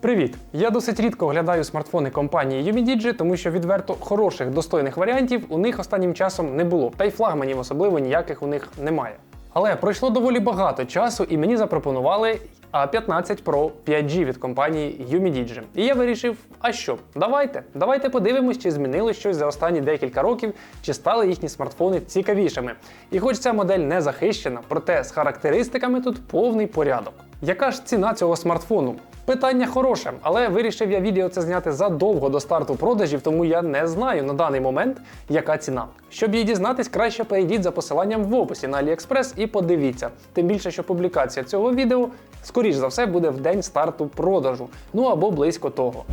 Привіт! Я досить рідко оглядаю смартфони компанії UMIDIGI, тому що відверто хороших достойних варіантів у них останнім часом не було, та й флагманів особливо ніяких у них немає. Але пройшло доволі багато часу, і мені запропонували A15 Pro 5G від компанії UMIDIGI. І я вирішив, а що? Давайте, давайте подивимось, чи змінилось щось за останні декілька років, чи стали їхні смартфони цікавішими. І хоч ця модель не захищена, проте з характеристиками тут повний порядок. Яка ж ціна цього смартфону? Питання хороше, але вирішив я відео це зняти задовго до старту продажів, тому я не знаю на даний момент, яка ціна. Щоб її дізнатись, краще перейдіть за посиланням в описі на AliExpress і подивіться. Тим більше, що публікація цього відео, скоріш за все, буде в день старту продажу, ну або близько того.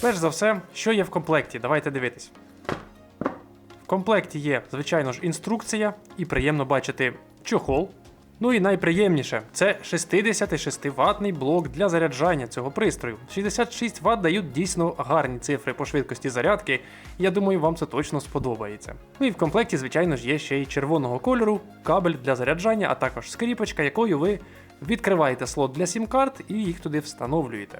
Перш за все, що є в комплекті? Давайте дивитись. В комплекті є, звичайно ж, інструкція, і приємно бачити чохол. Ну і найприємніше це 66 ватний блок для заряджання цього пристрою. 66 Вт дають дійсно гарні цифри по швидкості зарядки. Я думаю, вам це точно сподобається. Ну і в комплекті, звичайно ж, є ще й червоного кольору, кабель для заряджання, а також скріпочка, якою ви відкриваєте слот для сім-карт і їх туди встановлюєте.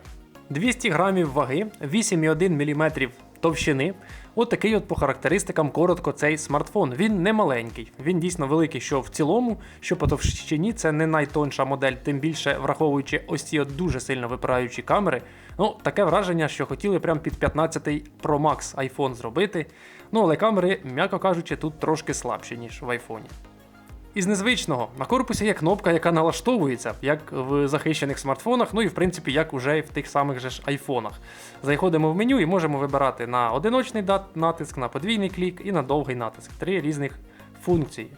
200 грамів ваги, 8,1 мм товщини. От такий от по характеристикам коротко цей смартфон. Він не маленький, він дійсно великий, що в цілому, що по товщині це не найтонша модель, тим більше враховуючи ось ці от дуже сильно випираючі камери. Ну, таке враження, що хотіли прям під 15 Pro Max iPhone зробити. Ну, але камери, м'яко кажучи, тут трошки слабші, ніж в iPhone. Із незвичного на корпусі є кнопка, яка налаштовується, як в захищених смартфонах, ну і в принципі, як уже в тих самих же ж айфонах. Заходимо в меню і можемо вибирати на одиночний натиск, на подвійний клік і на довгий натиск. Три різних функції.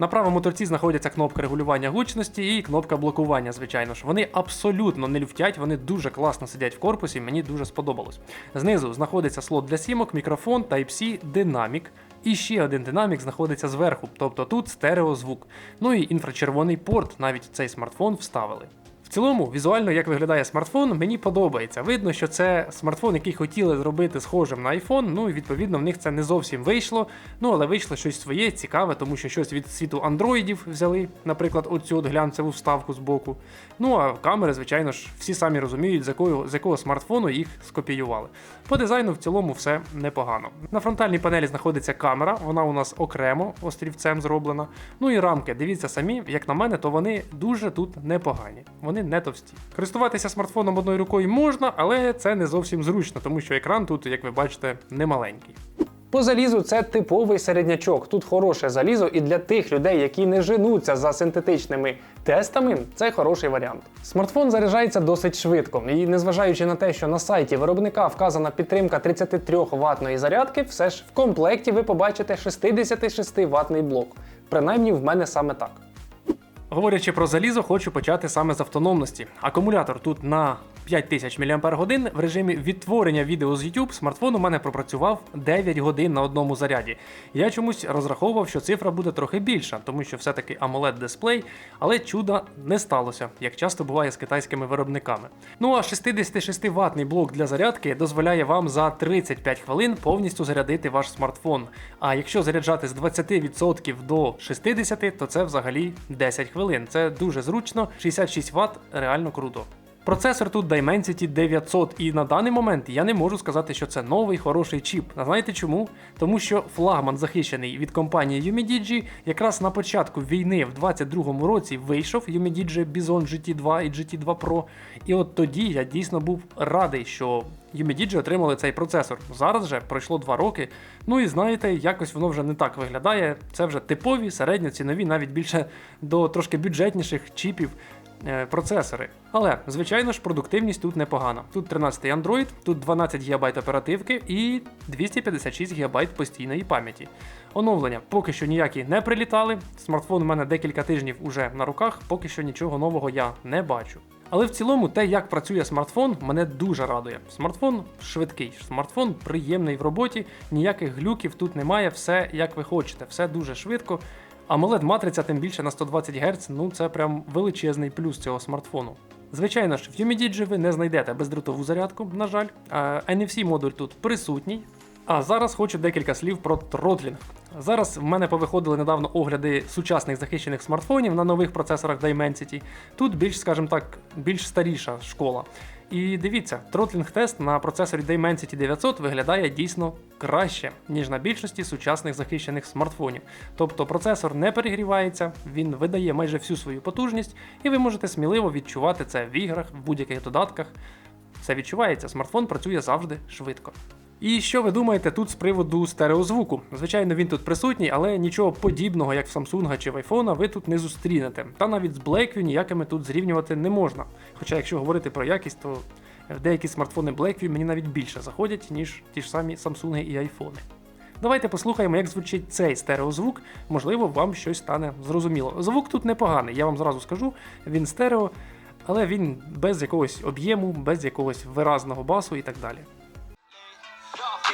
На правому торці знаходяться кнопка регулювання гучності і кнопка блокування, звичайно ж. Вони абсолютно не люфтять, вони дуже класно сидять в корпусі, мені дуже сподобалось. Знизу знаходиться слот для сімок, мікрофон, Type-C, динамік. І ще один динамік знаходиться зверху, тобто тут стереозвук. Ну і інфрачервоний порт навіть цей смартфон вставили. В цілому, візуально, як виглядає смартфон, мені подобається. Видно, що це смартфон, який хотіли зробити схожим на iPhone. Ну і відповідно в них це не зовсім вийшло. Ну але вийшло щось своє, цікаве, тому що щось від світу андроїдів взяли, наприклад, оцю от глянцеву вставку з боку. Ну а камери, звичайно ж, всі самі розуміють, з якого, з якого смартфону їх скопіювали. По дизайну в цілому все непогано. На фронтальній панелі знаходиться камера, вона у нас окремо острівцем зроблена. Ну і рамки, дивіться самі, як на мене, то вони дуже тут непогані. Вони не товсті. Користуватися смартфоном одною рукою можна, але це не зовсім зручно, тому що екран тут, як ви бачите, не маленький. По залізу це типовий середнячок. Тут хороше залізо, і для тих людей, які не женуться за синтетичними тестами, це хороший варіант. Смартфон заряджається досить швидко, і незважаючи на те, що на сайті виробника вказана підтримка 33 ватної зарядки, все ж в комплекті ви побачите 66 ватний блок. Принаймні в мене саме так. Говорячи про залізо, хочу почати саме з автономності. Акумулятор тут на 5000 мАч в режимі відтворення відео з YouTube смартфон у мене пропрацював 9 годин на одному заряді. Я чомусь розраховував, що цифра буде трохи більша, тому що все-таки amoled дисплей, але чуда не сталося, як часто буває з китайськими виробниками. Ну а 66 ватний блок для зарядки дозволяє вам за 35 хвилин повністю зарядити ваш смартфон. А якщо заряджати з 20% до 60%, то це взагалі 10 хвилин. Це дуже зручно, 66 Вт реально круто. Процесор тут Dimensity 900, і на даний момент я не можу сказати, що це новий хороший чіп. А знаєте чому? Тому що флагман захищений від компанії UMIDIGI якраз на початку війни в 22-му році вийшов UMIDIGI Bison GT2 і GT2 Pro. І от тоді я дійсно був радий, що UMIDIGI отримали цей процесор. Зараз же пройшло 2 роки. Ну і знаєте, якось воно вже не так виглядає. Це вже типові, середньоцінові, навіть більше до трошки бюджетніших чіпів е, процесори. Але, звичайно ж, продуктивність тут непогана. Тут 13 Android, тут 12 ГБ оперативки і 256 ГБ постійної пам'яті. Оновлення поки що ніякі не прилітали. Смартфон у мене декілька тижнів уже на руках, поки що нічого нового я не бачу. Але в цілому те, як працює смартфон, мене дуже радує. Смартфон швидкий, смартфон приємний в роботі, ніяких глюків тут немає, все як ви хочете, все дуже швидко. AMOLED матриця, тим більше на 120 Гц, ну це прям величезний плюс цього смартфону. Звичайно ж, в UMIDIGI ви не знайдете бездротову зарядку, на жаль. NFC модуль тут присутній. А зараз хочу декілька слів про тротлінг. Зараз в мене повиходили недавно огляди сучасних захищених смартфонів на нових процесорах Dimensity. Тут більш, скажімо так, більш старіша школа. І дивіться, тротлінг тест на процесорі Dimensity 900 виглядає дійсно краще, ніж на більшості сучасних захищених смартфонів. Тобто процесор не перегрівається, він видає майже всю свою потужність, і ви можете сміливо відчувати це в іграх, в будь-яких додатках. Все відчувається, смартфон працює завжди швидко. І що ви думаєте тут з приводу стереозвуку? Звичайно, він тут присутній, але нічого подібного, як в Samsung чи в iPhone, ви тут не зустрінете. Та навіть з Blackview ніякими тут зрівнювати не можна. Хоча, якщо говорити про якість, то деякі смартфони Blackview мені навіть більше заходять, ніж ті ж самі Samsung і iPhone. Давайте послухаємо, як звучить цей стереозвук. Можливо, вам щось стане зрозуміло. Звук тут непоганий, я вам зразу скажу. Він стерео, але він без якогось об'єму, без якогось виразного басу і так далі.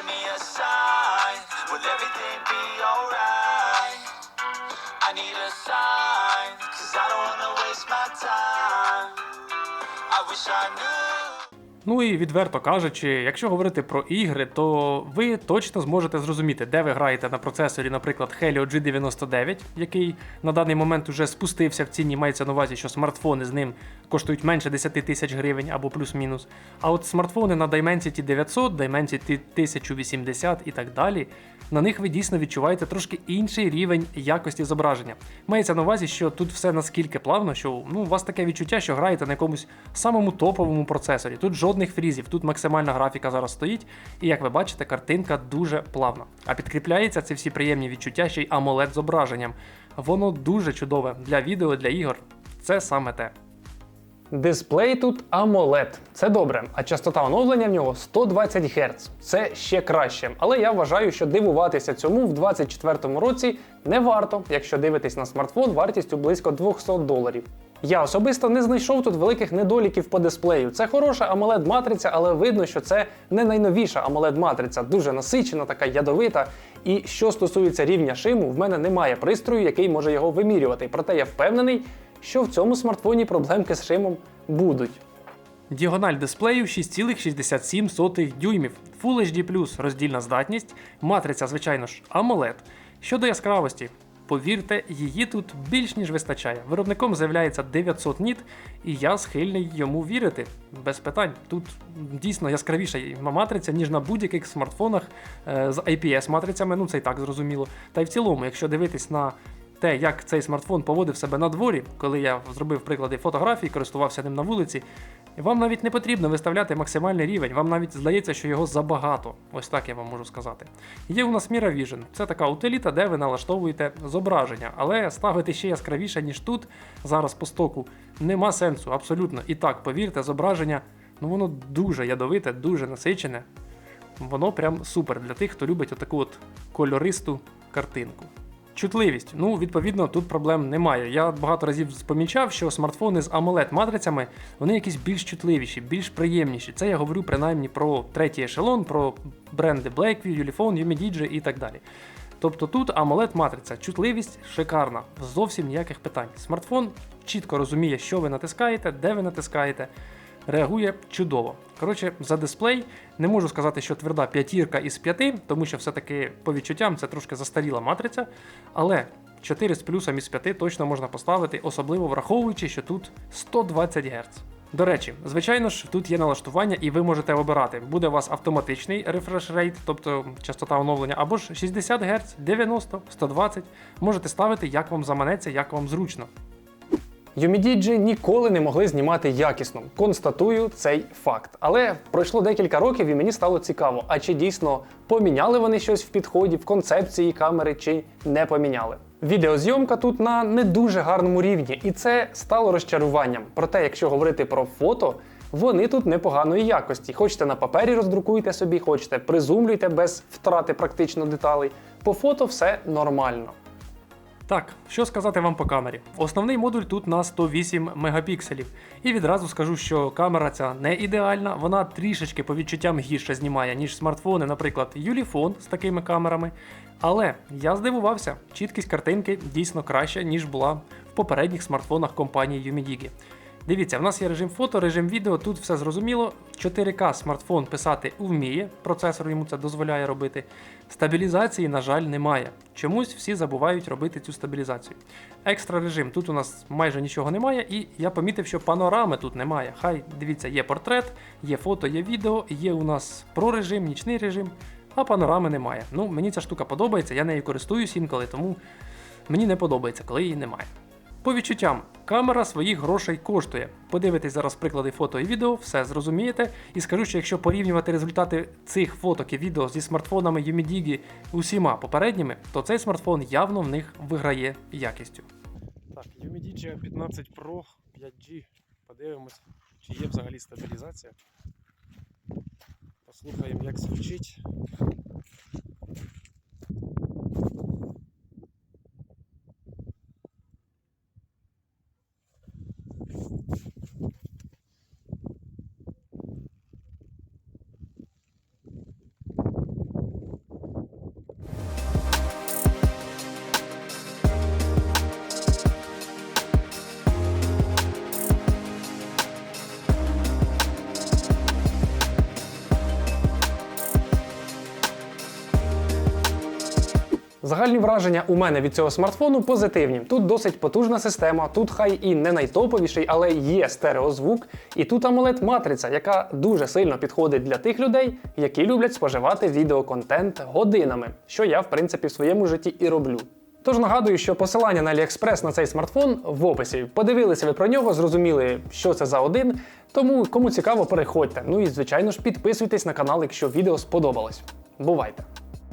Give me a sign. Will everything be alright? I need a sign. Cause I don't wanna waste my time. I wish I knew. Ну і відверто кажучи, якщо говорити про ігри, то ви точно зможете зрозуміти, де ви граєте на процесорі, наприклад, Helio G99, який на даний момент уже спустився в ціні, мається на увазі, що смартфони з ним коштують менше 10 тисяч гривень або плюс-мінус. А от смартфони на Dimensity 900, Dimensity 1080 і так далі, на них ви дійсно відчуваєте трошки інший рівень якості зображення. Мається на увазі, що тут все наскільки плавно, що ну, у вас таке відчуття, що граєте на якомусь самому топовому процесорі. Тут жодних фрізів, тут максимальна графіка зараз стоїть, і як ви бачите, картинка дуже плавна. А підкріпляється ці всі приємні відчуття ще й AMOLED зображенням. Воно дуже чудове для відео, для ігор. Це саме те. Дисплей тут AMOLED. Це добре, а частота оновлення в нього 120 Гц. Це ще краще. Але я вважаю, що дивуватися цьому в 2024 році не варто, якщо дивитесь на смартфон вартістю близько 200 доларів. Я особисто не знайшов тут великих недоліків по дисплею. Це хороша amoled матриця, але видно, що це не найновіша amoled матриця, дуже насичена, така ядовита. І що стосується рівня шиму, в мене немає пристрою, який може його вимірювати. Проте я впевнений, що в цьому смартфоні проблемки з шимом будуть. Діагональ дисплею 6,67 дюймів, Full HD+, роздільна здатність, матриця, звичайно ж, AMOLED. Щодо яскравості, повірте, її тут більш ніж вистачає. Виробником з'являється 900 ніт, і я схильний йому вірити. Без питань. Тут дійсно яскравіша матриця, ніж на будь-яких смартфонах е, з IPS-матрицями, ну це і так зрозуміло. Та й в цілому, якщо дивитись на те, як цей смартфон поводив себе на дворі, коли я зробив приклади фотографій, користувався ним на вулиці. Вам навіть не потрібно виставляти максимальний рівень, вам навіть здається, що його забагато. Ось так я вам можу сказати. Є у нас Mira Vision. Це така утиліта, де ви налаштовуєте зображення, але ставити ще яскравіше, ніж тут, зараз по стоку, нема сенсу, абсолютно. І так, повірте, зображення, ну воно дуже ядовите, дуже насичене. Воно прям супер для тих, хто любить отаку от кольористу картинку. Чутливість. Ну, відповідно, тут проблем немає. Я багато разів помічав, що смартфони з amoled матрицями вони якісь більш чутливіші, більш приємніші. Це я говорю принаймні про третій ешелон, про бренди Blackview, Ulefone, UMIDIGI і так далі. Тобто тут amoled матриця, чутливість шикарна, зовсім ніяких питань. Смартфон чітко розуміє, що ви натискаєте, де ви натискаєте. Реагує чудово. Коротше, за дисплей не можу сказати, що тверда п'ятірка із п'яти, тому що все-таки по відчуттям це трошки застаріла матриця. Але 4 з плюсом із 5 точно можна поставити, особливо враховуючи, що тут 120 Гц. До речі, звичайно ж, тут є налаштування, і ви можете обирати. Буде у вас автоматичний refresh rate, тобто частота оновлення, або ж 60 Гц, 90, 120. Можете ставити, як вам заманеться, як вам зручно. UMIDIGI ніколи не могли знімати якісно. Констатую цей факт. Але пройшло декілька років і мені стало цікаво, а чи дійсно поміняли вони щось в підході, в концепції камери, чи не поміняли. Відеозйомка тут на не дуже гарному рівні, і це стало розчаруванням. Проте, якщо говорити про фото, вони тут непоганої якості. Хочете на папері роздрукуйте собі, хочете призумлюйте без втрати практично деталей. По фото все нормально. Так, що сказати вам по камері? Основний модуль тут на 108 мегапікселів. І відразу скажу, що камера ця не ідеальна, вона трішечки по відчуттям гірше знімає, ніж смартфони, наприклад, Юліфон з такими камерами. Але я здивувався, чіткість картинки дійсно краща, ніж була в попередніх смартфонах компанії UMIDIGI. Дивіться, в нас є режим фото, режим відео, тут все зрозуміло. 4К смартфон писати вміє, процесор йому це дозволяє робити. Стабілізації, на жаль, немає. чомусь всі забувають робити цю стабілізацію. Екстра режим тут у нас майже нічого немає, і я помітив, що панорами тут немає. Хай дивіться, є портрет, є фото, є відео, є у нас про режим, нічний режим, а панорами немає. Ну, мені ця штука подобається, я нею користуюсь інколи, тому мені не подобається, коли її немає. По відчуттям, камера своїх грошей коштує. Подивитесь зараз приклади фото і відео, все зрозумієте. І скажу, що якщо порівнювати результати цих фоток і відео зі смартфонами Юмідігі усіма попередніми, то цей смартфон явно в них виграє якістю. Так, Umidigi 15 Pro 5G. Подивимось, чи є взагалі стабілізація. Послухаємо, як звучить. Загальні враження у мене від цього смартфону позитивні. Тут досить потужна система, тут хай і не найтоповіший, але є стереозвук. І тут amoled матриця, яка дуже сильно підходить для тих людей, які люблять споживати відеоконтент годинами, що я в принципі в своєму житті і роблю. Тож нагадую, що посилання на AliExpress на цей смартфон в описі. Подивилися ви про нього, зрозуміли, що це за один. Тому кому цікаво, переходьте. Ну і звичайно ж підписуйтесь на канал, якщо відео сподобалось. Бувайте!